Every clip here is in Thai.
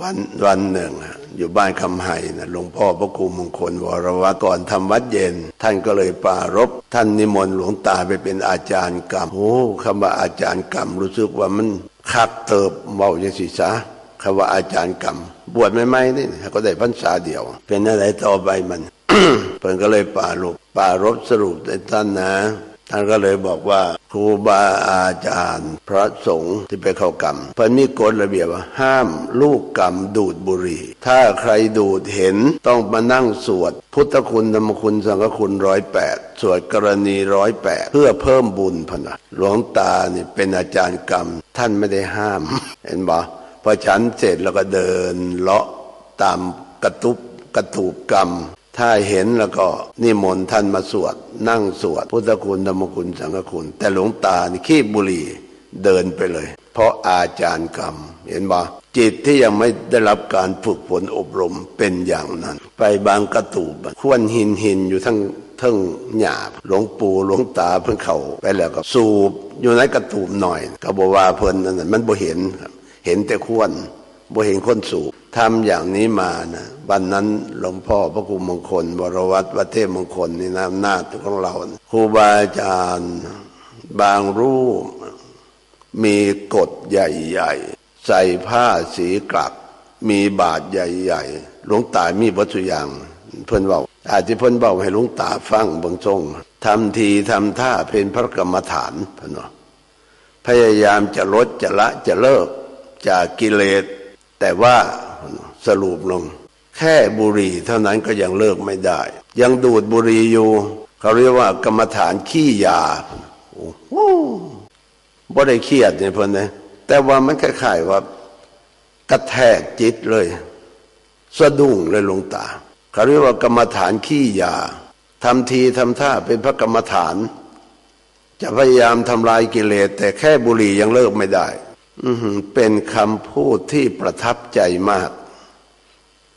วันวันหนึ่งอยู่บ้านคำไห่นะหลวงพ่อพระครูมงคลวรวัตก่อนทำวัดเย็น ท่านก็เลยปารบท่านนิมนต์หลวงตาไปเป็นอาจารย์กรรมโอ้คำว่าอาจารย์กรรมรู้สึกว่ามันคักเติบเบาอย่างศีษะคำว่าอาจารย์กรรม บวชไม่ไม่นี่ก็ได้พรรษาเดียว เป็นอะไรต่อไปมันเพิ่นก็เลยปารบปารบสรุปในท่านนะ ท่านก็เลยบอกว่าครูบาอาจารย์ พระสงฆ์ที่ไปเข้ากรรมพิ่นมีกฎระเบียบว่า ห้ามลูกกรรมดูดบุหรี่ ถ้าใครดูดเห็นต้องมานั่งสวด พุทธคุณธรรมคุณสังฆคุณร้อยแปดสวดกรณีร้อยแปดเพื่อเพิ่มบุญพนะหลวงตาเนี่เป็นอาจารย์กรรม ท่านไม่ได้ห้าม เห็นบ่พอฉันเสร็จแล้วก็เดินเลาะตามกระตุบกระตูบกรรม ถ้าเห็นแล้วก็นิมนต์ท่านมาสวด นั่งสวด พุทธคุณธรรมคุณสังฆคุณ แต่หลวงตานี่ขี้บุหรี่เดินไปเลย เพราะอาจารย์กรรม เห็นบ่จิตที่ยังไม่ได้รับการฝึกฝนอบรมเป็นอย่างนั้น ไปบางกระตูบขวนหินหินอยู่ทั้งทั้งหยาบหลวงปู่หลวงตาเพิ่งเขาไปแล้วก็สูบอยู่ในกระตูบหน่อย ก็บอกว่าเพิ่นนั้นมันบ่เห็น เห็นแต่ขวนบ่เห็นคนสูบ ทำอย่างนี้มานะวันนั้นหลวงพ่อพระครูมงคลบรวัตวัเทพมงคลนี่นะหน้าของเราครูบาอาจารย์บางรูปมีกฎใหญ่ๆ ใส่ผ้าสีกลับ มีบาทใหญ่ๆหลวงตามีวัตถุอย่าง เพิ่อนบอกอาจจะเพิ่อนบอกให้หลวงตาฟังบางทรงทำทีทำท่าเป็นพระกรรมฐานพิ่นว่าพยายามจะลดจะละจะเลิกจากกิเลส แต่ว่า สรุปลง แค่บุหรี่เท่านั้นก็ยังเลิกไม่ได้ ยังดูดบุหรี่อยู่เขาเรียกว่ากรรมฐานขี้ยาโอ้โหบ่ได้เครียดเนี่ยเพื่อนนะแต่ว่ามันคล้ายๆว่ากระแทกจิตเลย สะดุ้งเลยลงตาเขาเรียกว่ากรรมฐานขี้ยาทำทีทำท่าเป็นพระกรรมฐาน จะพยายามทำลายกิเลส แต่แค่บุหรี่ยังเลิกไม่ได้ เป็นคำพูดที่ประทับใจมาก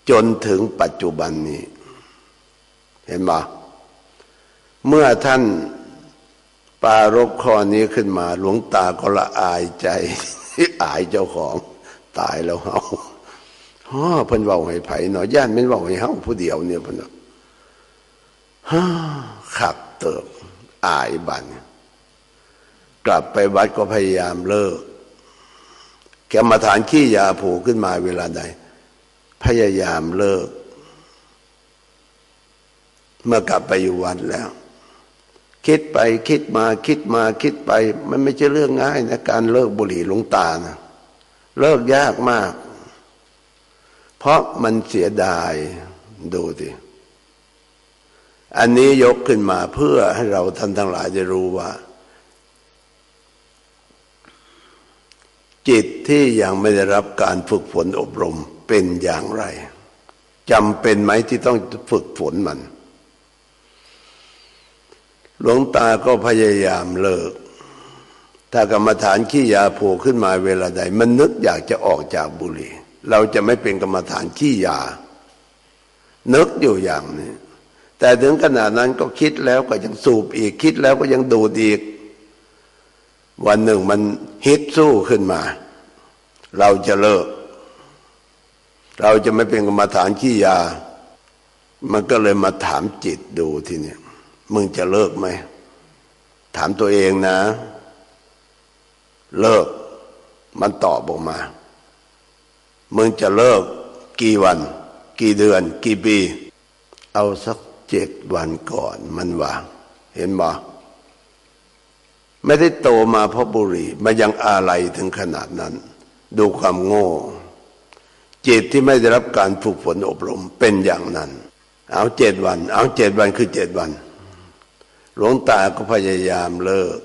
จนถึงปัจจุบันนี้ เห็นไหมเมื่อท่านปารบข้อนี้ขึ้นมา หลวงตาก็ละอายใจ อายเจ้าของ ตายแล้วเฮาฮ่อเพิ่นเว้าให้ไผหน่อยย่านไม่เว้าให้เฮาผู้เดียวเนี่ยเพิ่นฮ่าขับเติบอายบันกลับไปวัดก็พยายามเลิก แกมาฐานขี้ยาผูขึ้นมาเวลาใด พยายามเลิก เมื่อกลับไปอยู่วัดแล้ว คิดไปคิดมาคิดมาคิดไป มันไม่ใช่เรื่องง่ายนะการเลิกบุหรี่ลงตานะเลิกยากมาก เพราะมันเสียดายดูสิอันนี้ยกขึ้นมาเพื่อให้เราท่านทั้งหลายจะรู้ว่า จิตที่ยังไม่ได้รับการฝึกฝนอบรมเป็นอย่างไรจำเป็นไหมที่ต้องฝึกฝนมัน หลวงตาก็พยายามเลิก ถ้ากรรมฐานขี้ยาโผล่ขึ้นมาเวลาใด มันนึกอยากจะออกจากบุหรี่ เราจะไม่เป็นกรรมฐานขี้ยา นึกอยู่อย่างนี้ แต่ถึงขนาดนั้นก็คิดแล้วก็ยังสูบอีกคิดแล้วก็ยังดูดอีก วันหนึ่งมันฮิตสู้ขึ้นมา เราจะเลิก เราจะไม่เป็นกรรมฐานขี้ยา มันก็เลยมาถามจิตดูทีนี้มึงจะเลิกไหม ถามตัวเองนะ เลิก มันตอบออกมา มึงจะเลิกกี่วัน กี่เดือน กี่ปี เอาสักเจ็ดวันก่อนมันว่า เห็นบ่ ไม่ได้โตมาเพราะบุหรี่มายังอะไรถึงขนาดนั้น ดูความโง่ จิตที่ไม่ได้รับการฝึกฝนอบรมเป็นอย่างนั้น เอาเจ็ดวัน เอาเจ็ดวันคือเจ็ดวัน หลวงตาก็พยายามเลิก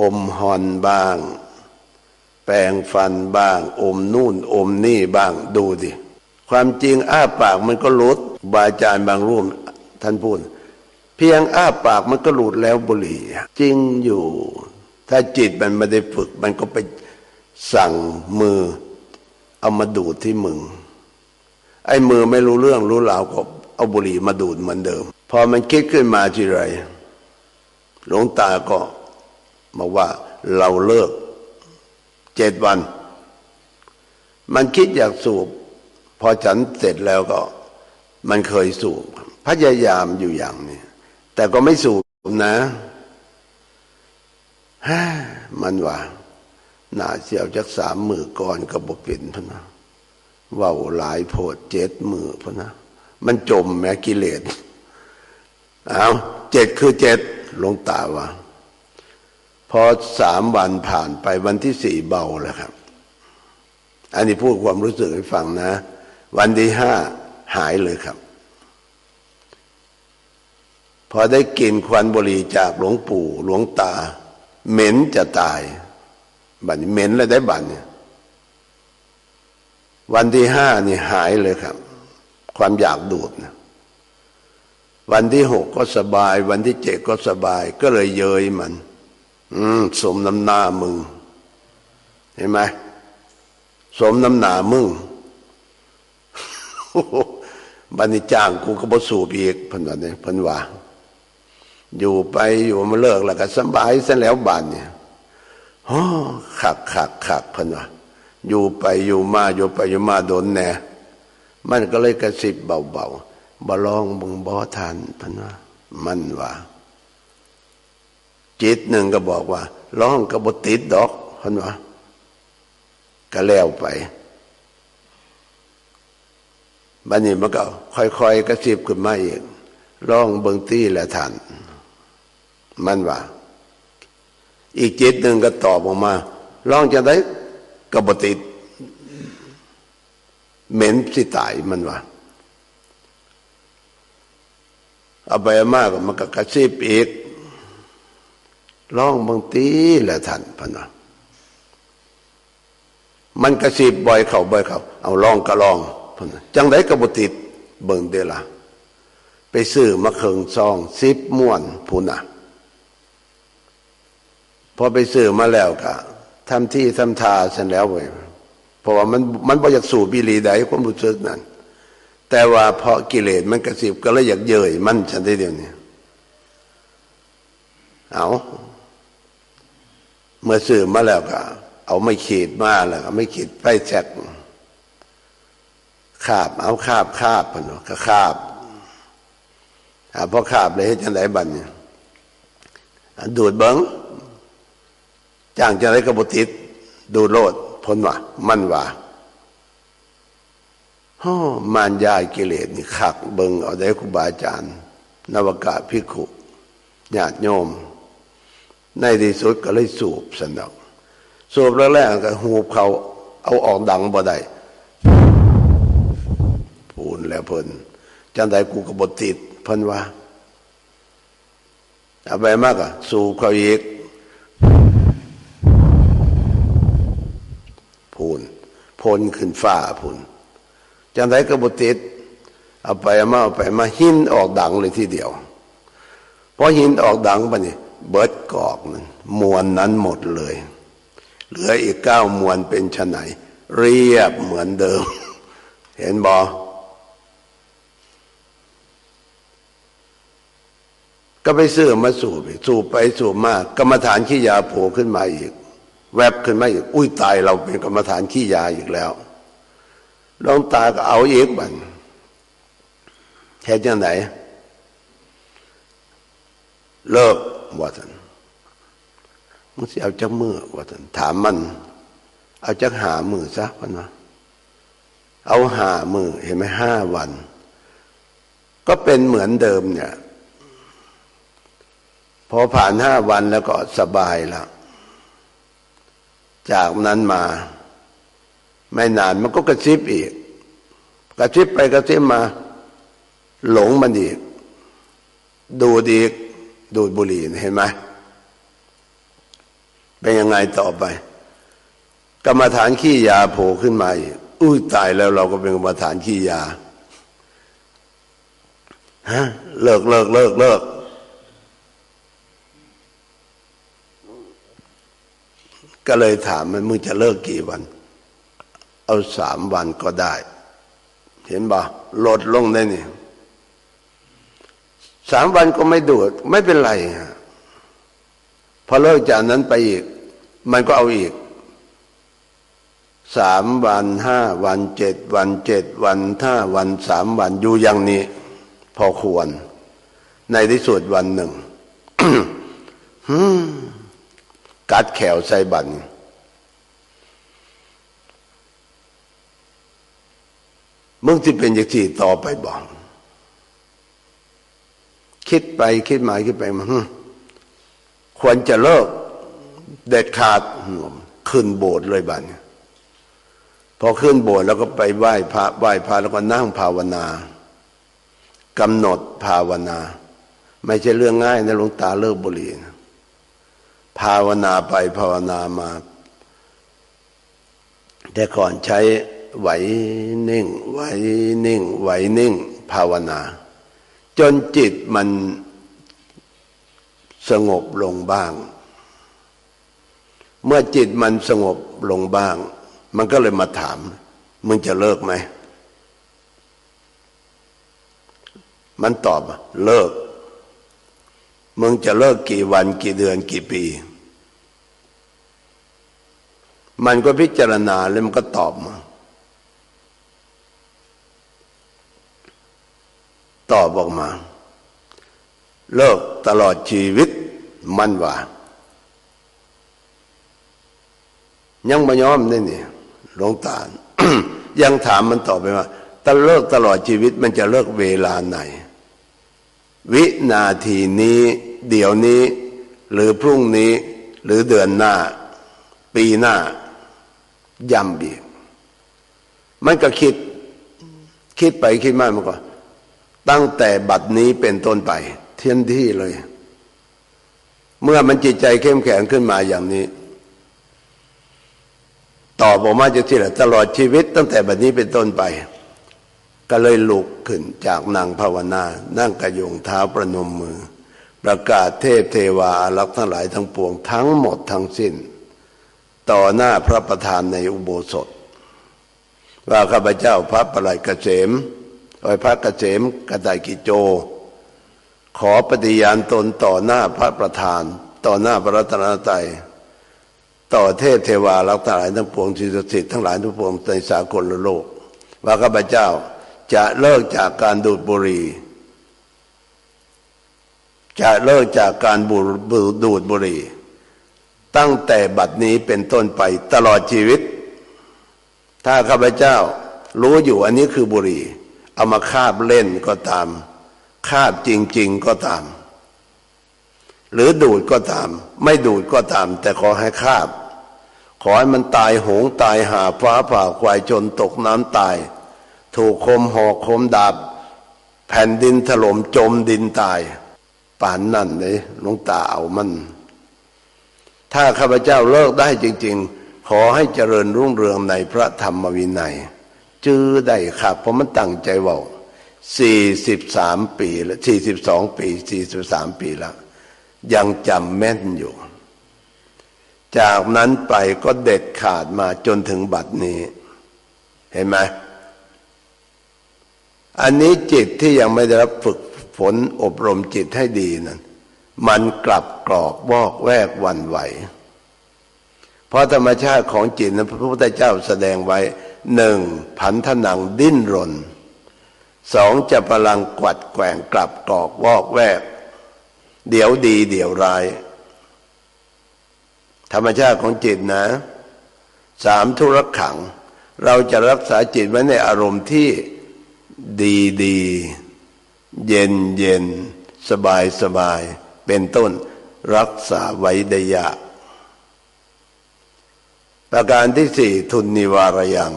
อมหอนบ้าง แปลงฟันบ้าง อมนู่นอมนี่บ้างดูดิความจริงอ้าปากมันก็ลดบาจารย์บางรูปท่านพูด เพียงอ้าปากมันก็หลุดแล้วบุหรี่จริงอยู่ ถ้าจิตมันไม่ได้ฝึก มันก็ไปสั่งมือ เอามาดูดที่มึง ไอ้มือไม่รู้เรื่องรู้ราวก็เอาบุหรี่มาดูดเหมือนเดิม พอมันคิดขึ้นมาทีไร หลวงตาก็มาว่าเราเลิกเจ็ดวัน มันคิดอยากสูบ พอฉันเสร็จแล้วก็ มันเคยสูบพยายามอยู่อย่างนี้ แต่ก็ไม่สูบนะฮ่ามันว่าหนาเสียวจักสามมือก่อนก็บเป็นพนะว่าหลายโพดเจ็ดมือพนะมันจมแม้กิเลสเอาเจ็ดคือเจ็ดลงตาว่าพอสามวันผ่านไปวันที่สี่เบาแล้วครับ อันนี้พูดความรู้สึกให้ฟังนะ วันที่ห้าหายเลยครับ พอได้กินควันบุหรี่จากหลวงปู่หลวงตา เหม็นจะตาย บัดนี้เหม็นแล้วได้บัดเนี่ยวันที่ห้านี่หายเลยครับ ความอยากดูดนะวันที่หกก็สบาย วันที่เจ็ดก็สบาย ก็เลยเยยมัน อืมสมน้ำหน้ามึง เห็นไหมสมน้ำหนามึงบันนี้จ้างกูก็บ่สูบอีกพันวันนี้พันว่า อยู่ไปอยู่มาเลิกแล้วก็สบายซะแล้วบานเนี่ยอ๋อขักขักขักพันว่าอยู่ไปอยู่มาอยู่ไปอยู่มาโดนแน่มันก็เลยกระสิบเบาๆบ่ลองบึงบ่ทานพันว่ามันว่า จิตหนึ่งก็บอกว่าร้องกระบติดดอกพันว่าก็แล้วไปบันนี้มันก็ค่อยๆกระสิบขึ้นมาอีกร้องเบิงตี้และทัน มันว่า อีกจิตหนึ่งก็ตอบออกมาร้องจะได้กบติดเหม็นสิตายมันว่าเอาไปมากมันก็กระซิบอีกร้องบางตีแหละท่านพนะมันกระซิบบ่อยเขาบ่อยเขาเอารองก็ร้องพนะจังไดกระบติดเบิ่งเดละไปซื้อมาเคิงซองซิบม่วนพูนะ พอไปซื้อมาแล้วก็ทำที่ทำทาเสร็จแล้วเว้ยเพราะว่ามันมันบ่อยากสูบบิลีใดความรู้สึกนั้น แต่ว่าเพราะกิเลสมันกระสิบก็เลยอยากเยยมันฉันได้เดียวนี้เอาเมื่อซื้อมาแล้วก็เอาไม่ขีดมาแล้วก็ไม่ขีดไปแจกขาบ เอาขาบขาบพนก็ขาบอ่าพอขาบเลยให้จังไหนบันเนี่ยดูดเบิ้ง จ้างจังไรก็บติดดูโลดพ้นว่ามันว่าฮ่อมารยากิเลสนี่ขักเบิงเอาได้ครูบาอาจารย์ นวกะพิขุญาติโยม ในที่สุดก็เลยสูบสนอกสูบแล้วแรกก็หูเขาเอาออกดังบ่ได้พูนแล้วเพิ่นจังใดกูก็บติดเพิ่นว่าเอาไปมากอะสูบเขาอีก พูนพลขึ้นฟ้าพูนจังไรก็บติดเอาไปมาเอาไปมาหินออกดังเลยทีเดียวพอหินออกดังไปนี่เบิดกอกนั้นมวลนั้นหมดเลย เหลืออีกเก้ามวลเป็นชนไหน เรียบเหมือนเดิม เห็นบอก็ไปซื้อมาสูบสูบไปสูบมากกรรมฐานขี้ยาโผล่ขึ้นมาอีก แวบขึ้นมาอีก อุ้ยตายเราเป็นกรรมฐานขี้ยาอีกแล้วลองตาก็เอาอีกบันแค่จังไหน เลิกว่าท่านมึงสิเอาจักมือว่าท่านถามมัน เอาจักหามือซะพันวะเอาหามือเห็นไหมห้าวัน ก็เป็นเหมือนเดิมเนี่ย พอผ่านห้าวันแล้วก็สบายแล้ว จากนั้นมา ไม่นานมันก็กระซิบอีก กระซิบไปกระซิบมา หลงมันอีก ดูดอีก ดูดบุหรี่เห็นไหมเป็นยังไงต่อไป กรรมฐานขี้ยาโผล่ขึ้นมาอีกอุ้ยตายแล้วเราก็เป็นกรรมฐานขี้ยาฮะเลิกเลิกเลิกเลิก ก็เลยถามมันมึงจะเลิกกี่วัน เอาสามวันก็ได้ เห็นบ่ลดลงได้นี่สามวันก็ไม่ดูด ไม่เป็นไรฮะพอเลิกจากนั้นไปอีก มันก็เอาอีกสามวันห้าวันเจ็ดวันเจ็ดวันห้าวันสามวันอยู่อย่างนี้ พอควร ในที่สุดวันหนึ่งฮึ่ม กัดแขวใส่บันมึงที่เป็นอย่างที่ต่อไปบอกคิดไปคิดมาคิดไปมาควรจะเลิก เด็ดขาดขึ้นโบสถ์เลยบัดนพอขึ้นโบสถ์แล้วก็ไปไหว้พระไหว้พระแล้วก็นั่งภาวนากำหนดภาวนา ไม่ใช่เรื่องง่ายนะหลวงตาเลิกบุหรี่นะ ภาวนาไปภาวนามา แต่ก่อนใช้ไหวนิ่ง ไหวนิ่ง ไหวนิ่ง ภาวนา จนจิตมันสงบลงบ้าง เมื่อจิตมันสงบลงบ้าง มันก็เลยมาถาม มึงจะเลิกไหม มันตอบเลิก มึงจะเลิกกี่วันกี่เดือนกี่ปี มันก็พิจารณาแล้วมันก็ตอบมา ตอบออกมา เลิกตลอดชีวิตมันว่ายังไม่ยอมนี่นี่หลวงตายังถามมันต่อไปว่าถ้าเลิกตลอดชีวิตมันจะเลิกเวลาไหน วินาทีนี้ เดี๋ยวนี้ หรือพรุ่งนี้หรือเดือนหน้า ปีหน้าย้ำบีกมันก็คิดคิดไปคิดมามันก็ตั้งแต่บัดนี้เป็นต้นไป เทียนที่เลย เมื่อมันจิตใจเข้มแข็งขึ้นมาอย่างนี้ตอบออกมาจะที่ละตลอดชีวิต ตั้งแต่บัดนี้เป็นต้นไป ก็เลยลุกขึ้นจากนางภาวนา นั่งกระยงเท้าประนมมือ ประกาศเทพเทวาอารักษ์ทั้งหลายทั้งปวงทั้งหมดทั้งสิ้น ต่อหน้าพระประธานในอุโบสถ ว่าข้าพเจ้าพระประหลัดเกษมโอยพระเกษมกระไดกิโจ ขอปฏิญาณตนต่อหน้าพระประธาน ต่อหน้าพระรัตนตรัยต่อเทพเทวาลักษณะทั้งปวงสิ่งศักดิ์สิทธิ์ทั้งหลายทั้งปวงในสากลโลก ว่าข้าพเจ้าจะเลิกจากการดูดบุหรี่ จะเลิกจากการดูดบุหรี่ ตั้งแต่บัดนี้เป็นต้นไปตลอดชีวิต ถ้าข้าพเจ้ารู้อยู่อันนี้คือบุหรี่ เอามาคาบเล่นก็ตาม คาบจริง ๆก็ตาม หรือดูดก็ตาม ไม่ดูดก็ตาม แต่ขอให้คาบ ขอให้มันตายหงตายหาฟ้าผ่าควายจนตกน้ำตาย ถูกคมหอกคมดาบ แผ่นดินถล่มจมดินตาย ป่านนั่นเลยหลวงตาเอามัน ถ้าข้าพเจ้าเลิกได้จริง ๆ ขอให้เจริญรุ่งเรืองในพระธรรมวินัย จื้อได้ครับเพราะมันตั้งใจว่าสี่สิบสามปีแล้วสี่สิบสองปีสี่สิบสามปีแล้ว ยังจำแม่นอยู่ จากนั้นไปก็เด็ดขาดมาจนถึงบัดนี้ เห็นไหมอันนี้จิตที่ยังไม่ได้รับฝึก ฝนอบรมจิตให้ดีนั้นมันกลับกรอกวอกแวกวันไหว เพราะธรรมชาติของจิตนั้นพระพุทธเจ้าแสดงไว้หนึ่งผันทนังดิ้นรนสองจะพลังกวัดแกว่งกลับกรอกวอกแวก เดี๋ยวดีเดี๋ยวร้าย ธรรมชาติของจิตนะสามทุรขัง เราจะรักษาจิตไว้ในอารมณ์ที่ดีดี เย็นเย็นสบายสบายเป็นต้นรักษาไว้ได้ยากประการที่สี่ทุนนิวารยัง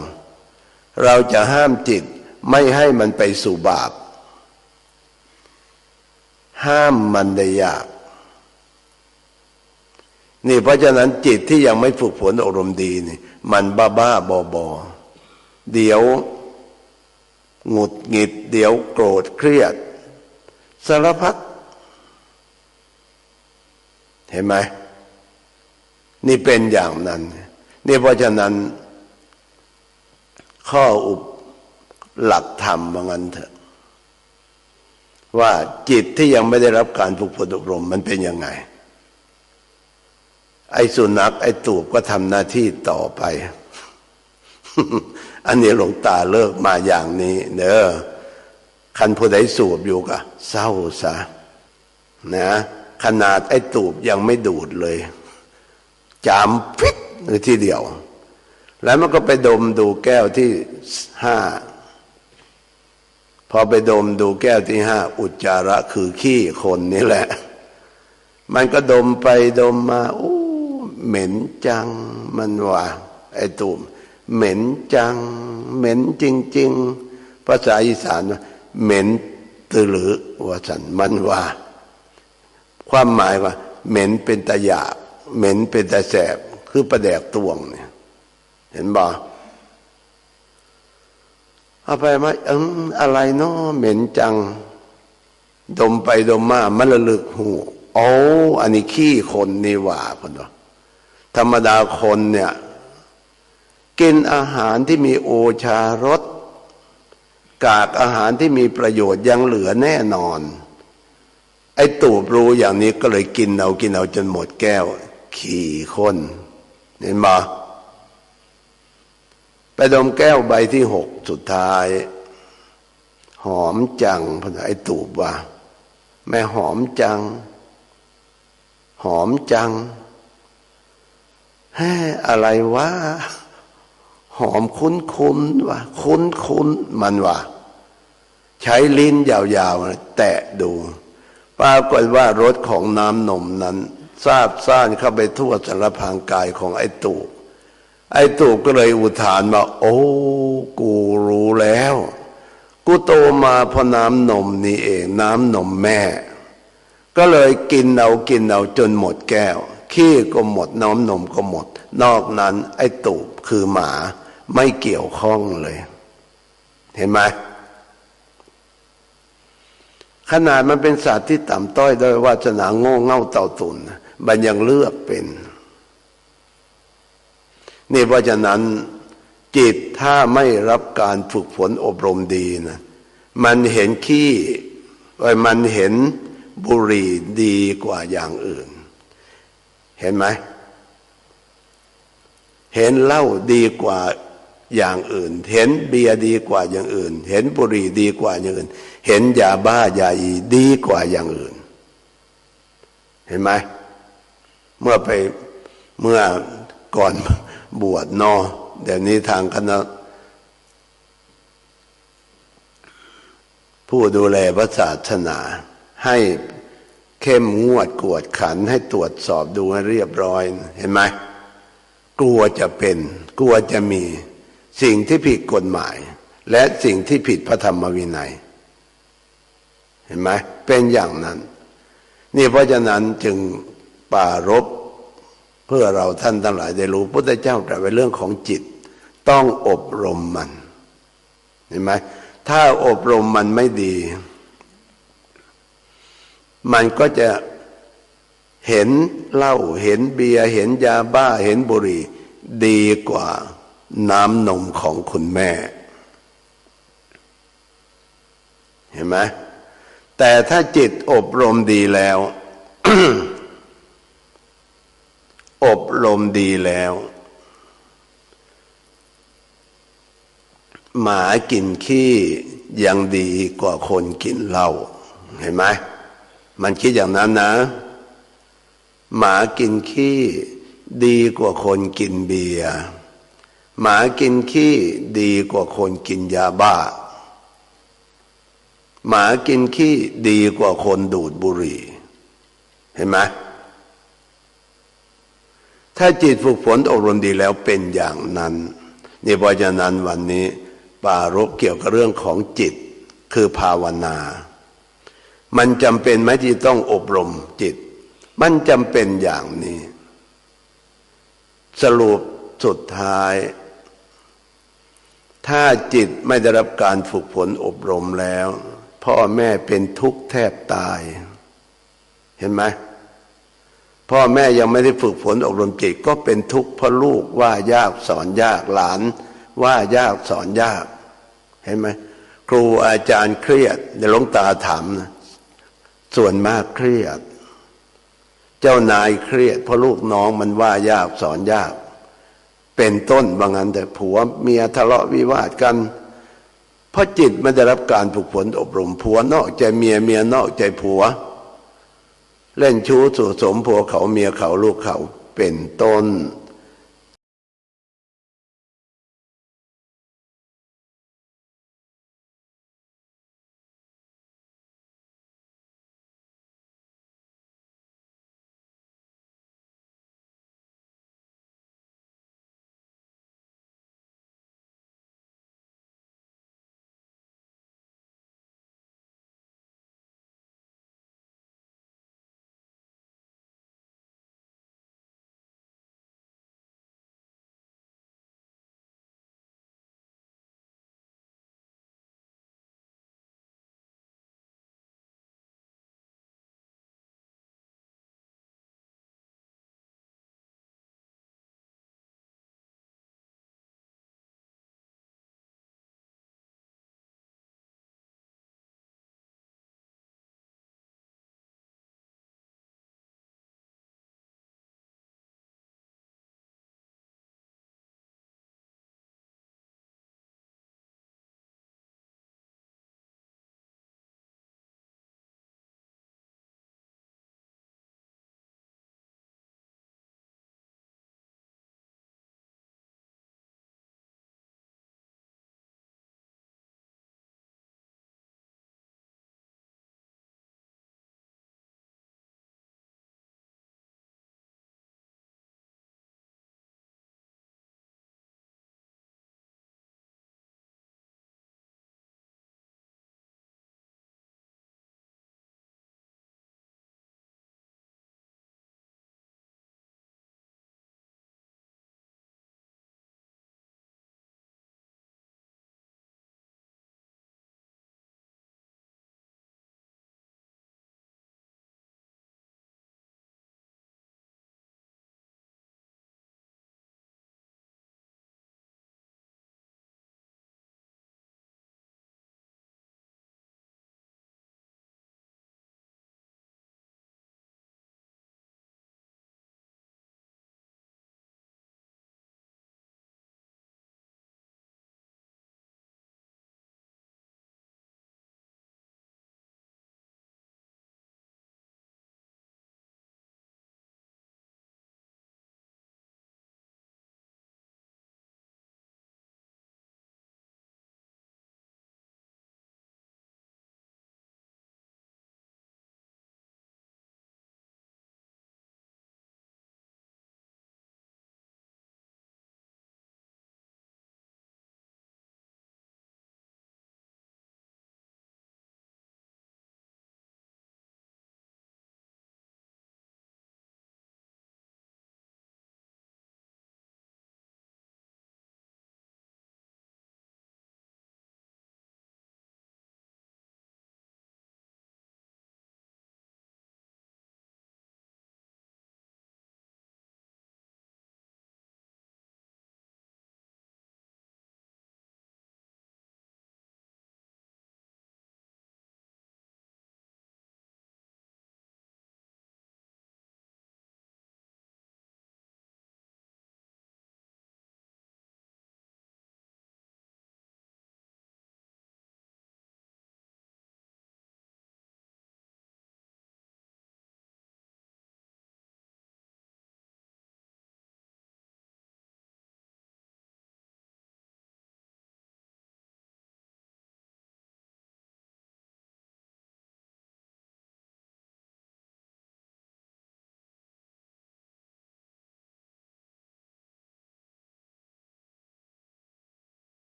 เราจะห้ามจิตไม่ให้มันไปสู่บาป ห้ามมันได้ยาก นี่เพราะฉะนั้นจิตที่ยังไม่ฝึกฝนอารมณ์ดีนี่ มันบ้าบ้าบอบอเดี๋ยวหงุดหงิด เดี๋ยวโกรธเครียด สารพัดเห็นไหมนี่เป็นอย่างนั้น นี่เพราะฉะนั้น ข้ออุปหลักธรรมว่างั้นเถอะ ว่าจิตที่ยังไม่ได้รับการฝึกฝนอบรมมันเป็นยังไง ไอ้สุนัขไอ้ตูบก็ทำหน้าที่ต่อไป อันนี้หลวงตาเลิกมาอย่างนี้ เนอะ คันผู้ใดสูบอยู่ก็เศร้าซะนะขนาดไอ้ตูบยังไม่ดูดเลย จามพิษเลยทีเดียว แล้วมันก็ไปดมดูแก้วที่ห้าพอไปดมดูแก้วที่ห้าอุจจาระคือขี้คนนี่แหละ มันก็ดมไปดมมาโอ้เหม็นจังมันว่าไอ้ตูมเหม็นจัง เหม็นจริง ๆ ภาษาอีสานว่า เหม็นตือหรือว่าสันมันว่า ความหมายว่า เหม็นเป็นตะหยาบเหม็นเป็นตะแสบคือประแดกตวงเนี่ย เห็นบ่เอาไปมาเอออะไรเนาะเหม็นจัง ดมไปดมมามันระลึกหูโอ้อันนี้ขี้คนนี่ว่าคนเนาะธรรมดาคนเนี่ย กินอาหารที่มีโอชารส กากอาหารที่มีประโยชน์ยังเหลือแน่นอน ไอ้ตูบรู้อย่างนี้ก็เลยกินเอากินเอาจนหมดแก้ว ขี่คนเห็นบ่ไปดมแก้วใบที่หกสุดท้าย หอมจังพไอ้ตูบว่า แม่หอมจัง หอมจังแฮอะไรวะ หอมคุ้นคุ้นว่าคุ้นคุ้นมันว่าใช้ลิ้นยาวๆ แตะดูปรากฏว่ารสของน้ำนมนั้นซาบซ่านเข้าไปทั่วสารพางกายของไอ้ตูบไอ้ตูบก็เลยอุทานว่าโอ้กูรู้แล้ว กูโตมาเพราะน้ำนมนี่เอง น้ำนมแม่ ก็เลยกินเอากินเอาจนหมดแก้วขี้ก็หมดน้ำนมก็หมด นอกนั้นไอ้ตูบคือหมา ไม่เกี่ยวข้องเลย เห็นไหมขนาดมันเป็นสัตว์ที่ต่ำต้อยด้วยวาสนาโง่เง่าเต่าตุนมันยังเลือกเป็น นี่เพราะฉะนั้น จิตถ้าไม่รับการฝึกฝนอบรมดีนะมันเห็นขี้มันเห็นบุหรี่ดีกว่าอย่างอื่น เห็นไหม เห็นเหล้าดีกว่า อย่างอื่น เห็นเบียร์ดีกว่าอย่างอื่น เห็นบุหรี่ดีกว่าอย่างอื่น เห็นยาบ้ายาอีดีกว่าอย่างอื่น เห็นไหมเมื่อไปเมื่อก่อนบวชนอเดี๋ยวนี้ทางคณะผู้ดูแลพระศาสนา ให้เข้มงวดกวดขันให้ตรวจสอบดูให้เรียบร้อย เห็นไหมกลัวจะเป็น กลัวจะมี สิ่งที่ผิดกฎหมาย และสิ่งที่ผิดพระธรรมวินัย เห็นไหมเป็นอย่างนั้น นี่เพราะฉะนั้นจึงปารบเพื่อเราท่านทั้งหลายได้รู้พุทธเจ้าตรัสไว้เรื่องของจิต ต้องอบรมมัน เห็นไหมถ้าอบรมมันไม่ดี มันก็จะเห็นเหล้าเห็นเบียร์เห็นยาบ้าเห็นบุหรี่ ดีกว่า น้ำนมของคุณแม่ เห็นไหมแต่ถ้าจิตอบรมดีแล้ว อบรมดีแล้ว หมากินขี้ยังดีกว่าคนกินเหล้าเห็นไหมมันคิดอย่างนั้นนะ หมากินขี้ดีกว่าคนกินเบียร์ หมากินขี้ดีกว่าคนกินยาบ้า หมากินขี้ดีกว่าคนดูดบุหรี่ เห็นไหมถ้าจิตฝึกฝนอบรมดีแล้วเป็นอย่างนั้นนี่เพราะฉะนั้นวันนี้ปารบเกี่ยวกับเรื่องของจิตคือภาวนา มันจำเป็นไหมที่ต้องอบรมจิต มันจำเป็นอย่างนี้ สรุปสุดท้าย ถ้าจิตไม่ได้รับการฝึกฝนอบรมแล้ว พ่อแม่เป็นทุกข์แทบตาย เห็นไหมพ่อแม่ยังไม่ได้ฝึกฝนอบรมจิตก็เป็นทุกข์เพราะลูกว่ายากสอนยากหลาน ว่ายากสอนยาก เห็นไหมครูอาจารย์เครียดเดี๋ยวหลวงตาถามนะส่วนมากเครียด เจ้านายเครียดเพราะลูกน้องมันว่ายากสอนยาก เป็นต้นบางอันแต่ผัวเมียทะเลาะวิวาทกัน เพราะจิตมันได้รับการฝึกฝนอบรมผัวนอกใจเมียเมียนอกใจผัว เล่นชู้สู่สมผัวเขาเมียเขาลูกเขาเป็นต้น